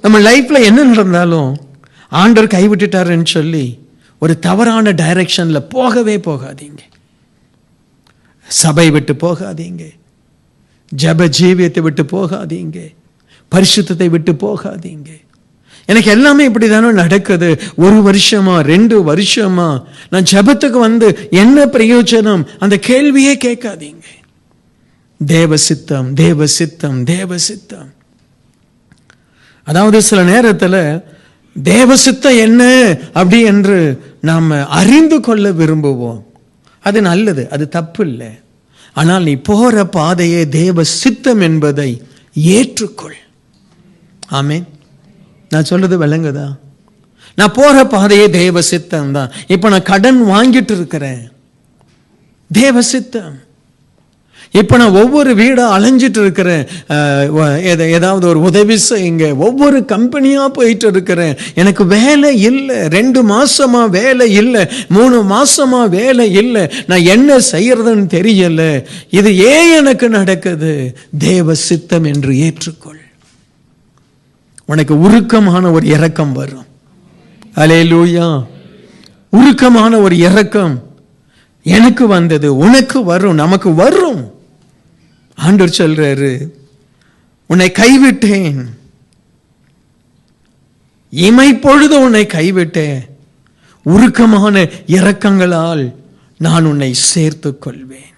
நம்ம லைஃப்பில் என்ன நடந்தாலும் ஆண்டவர் கைவிட்டுட்டாருன்னு சொல்லி ஒரு தவறான டைரக்ஷன்ல போகவே போகாதீங்க. சபை விட்டு போகாதீங்க. ஜப ஜீவியத்தை விட்டு போகாதீங்க. பரிசுத்தத்தை விட்டு போகாதீங்க. எனக்கு எல்லாமே இப்படி தானே நடக்குது. ஒரு வருஷமா ரெண்டு வருஷமா நான் ஜபத்துக்கு வந்து என்ன பிரயோஜனம்? அந்த கேள்வியே கேட்காதீங்க. தேவ சித்தம் தேவ சித்தம் தேவ சித்தம் அதாவது சில நேரத்தில் தேவ சித்தம் என்ன அப்படி என்று நாம் அறிந்து கொள்ள விரும்புவோம். அது நல்லது அது தப்பு இல்லை ஆனால் நீ போகிற பாதையே தேவ சித்தம் என்பதை ஏற்றுக்கொள். ஆமே நான் சொல்றது விளங்குதா? நான் போகிற பாதையே தேவ சித்தம் தான். இப்போ நான் கடன் வாங்கிட்டு இருக்கிறேன். தேவ சித்தம் இப்போ நான் ஒவ்வொரு வீடாக அலைஞ்சிட்டு இருக்கிறேன். எதை ஏதாவது ஒரு உதவி செய்யுங்க ஒவ்வொரு கம்பெனியாக போயிட்டு இருக்கிறேன். எனக்கு வேலை இல்லை. ரெண்டு மாசமா வேலை இல்லை. மூணு மாசமா வேலை இல்லை. நான் என்ன செய்யறதுன்னு தெரியல. இது ஏன் எனக்கு நடக்குது? தேவ சித்தம் என்று ஏற்றுக்கொள். உனக்கு உருக்கமான ஒரு இறக்கம் வரும். அலே லூயா உருக்கமான ஒரு இறக்கம் எனக்கு வந்தது உனக்கு வரும் நமக்கு வரும். ஆண்டவர் சொல்றாரு உன்னை கைவிட்டேன். இமைப்பொழுது உன்னை கைவிட்டேன். உருக்கமான இரக்கங்களால் நான் உன்னை சேர்த்துக் கொள்வேன்